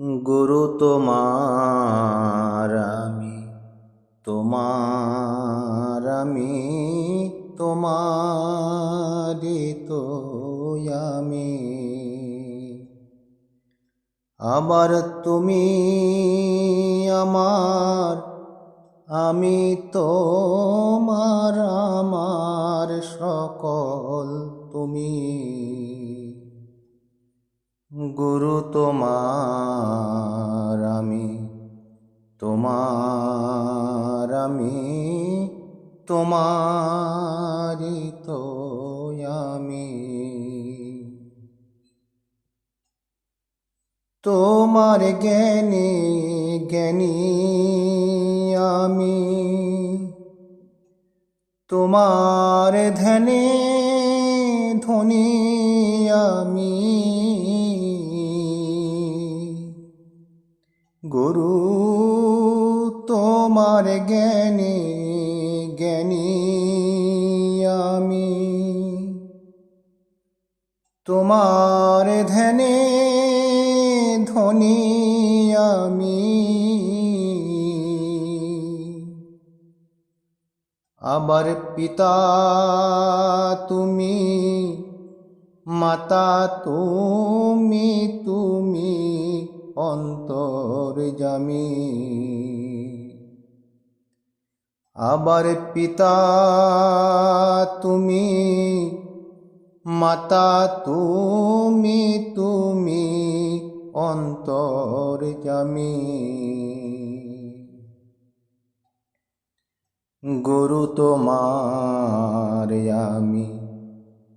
গুরু তোমার, আমি তোমার, আমি তোমারি তো আমি আবার তুমি আমার, আমি তোমার, আমার সকল তুমি। গুরু তোমার আমি তোমার আমি তোমারি তো আমি। তোমার জ্ঞানী জ্ঞানী আমি, তোমার ধ্যানে ধনী আমি। গুরু, তোমার জ্ঞানী জ্ঞানী আমি। তোমার ধ্যানে ধনী আমি। আবার পিতা, তুমি, মাতা, তুমি তুমি অন্তর জামি। আবার পিতা, তুমি, মাতা, তুমি তুমি অন্তর জামি। গুরু তোমার আমি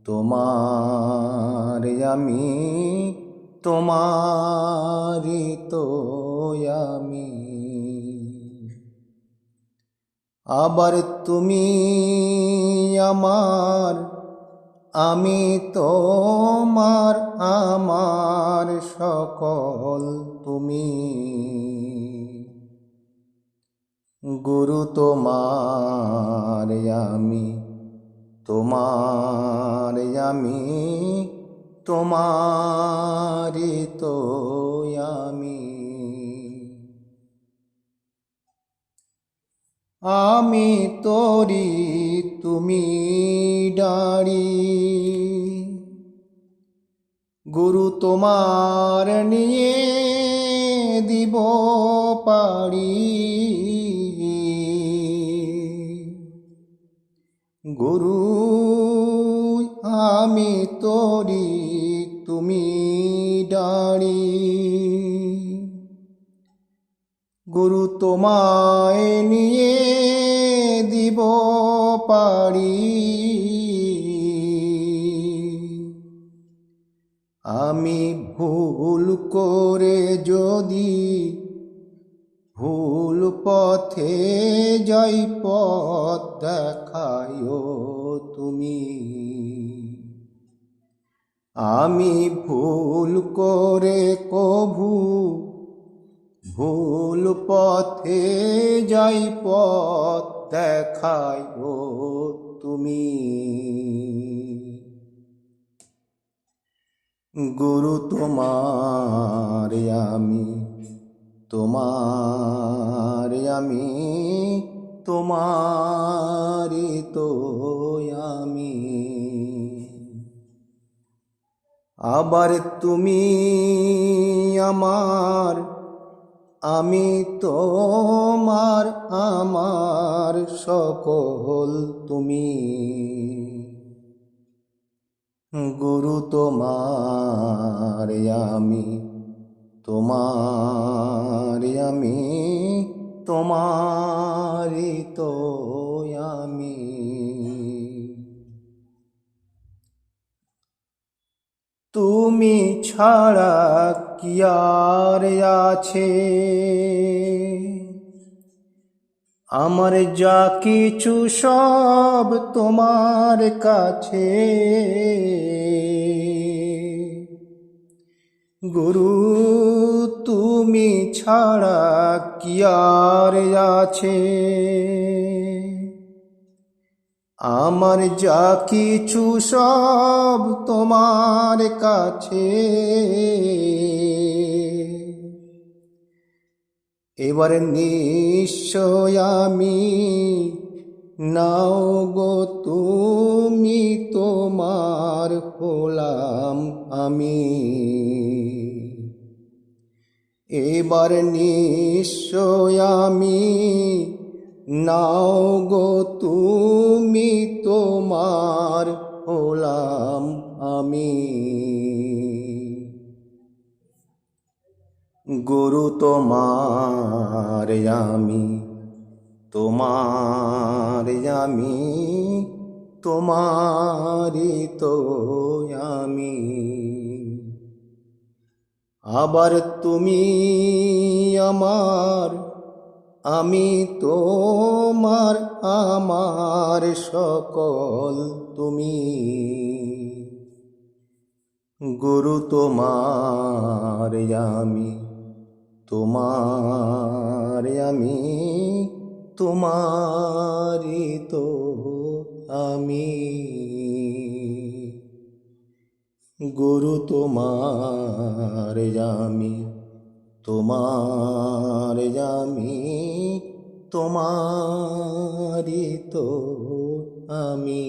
তোমার আমি তোমারি তো আমি। আবার তুমি আমার, আমি তোমার, আমার সকল তুমি। গুরু তোমার আমি তোমার আমি তোমারি তো আমি। আমি তোরি, তুমি ডাড়ি। গুরু তোমার নিয়ে দিব পারি গুরু, আমি তোরি গুরু তোমায় নিয়ে দিব পারি। আমি ভুল করে যদি ভুল পথে যাই পথ দেখায়ো তুমি। আমি ভুল করে কভু, ভুল পথে যাই পথ দেখায়ো তুমি। গুরু তোমার আমি তোমার আমি তোমারি তো আমি। আবার তুমি আমার, আমি তোমার, আমার সকল তুমি। গুরু তোমার, আমি তোমার, আমি তোমারি তো তুমি ছাড়া কি আর আছে? আমার যা কিছু সব তোমার কাছে। গুরু, তুমি ছাড়া কি আর আছে? আমার যা কিছু সব তোমার কাছে। এবার নিশ্চয় আমি নাও গো তুমি তোমার হলাম আমি। এবার নিশ্চয় আমি নাও গো তুমি তোমার হলাম আমি। গুরু তোমার আমি তোমার আমি, তোমারই তো আমি। আবার তুমি আমার আমি তোমার, আমার সকল তুমি। গুরু তোমার আমি তোমার আমি, তোমারই তো আমি। গুরু তোমার আমি তোমার আমি তোমারই তো আমি।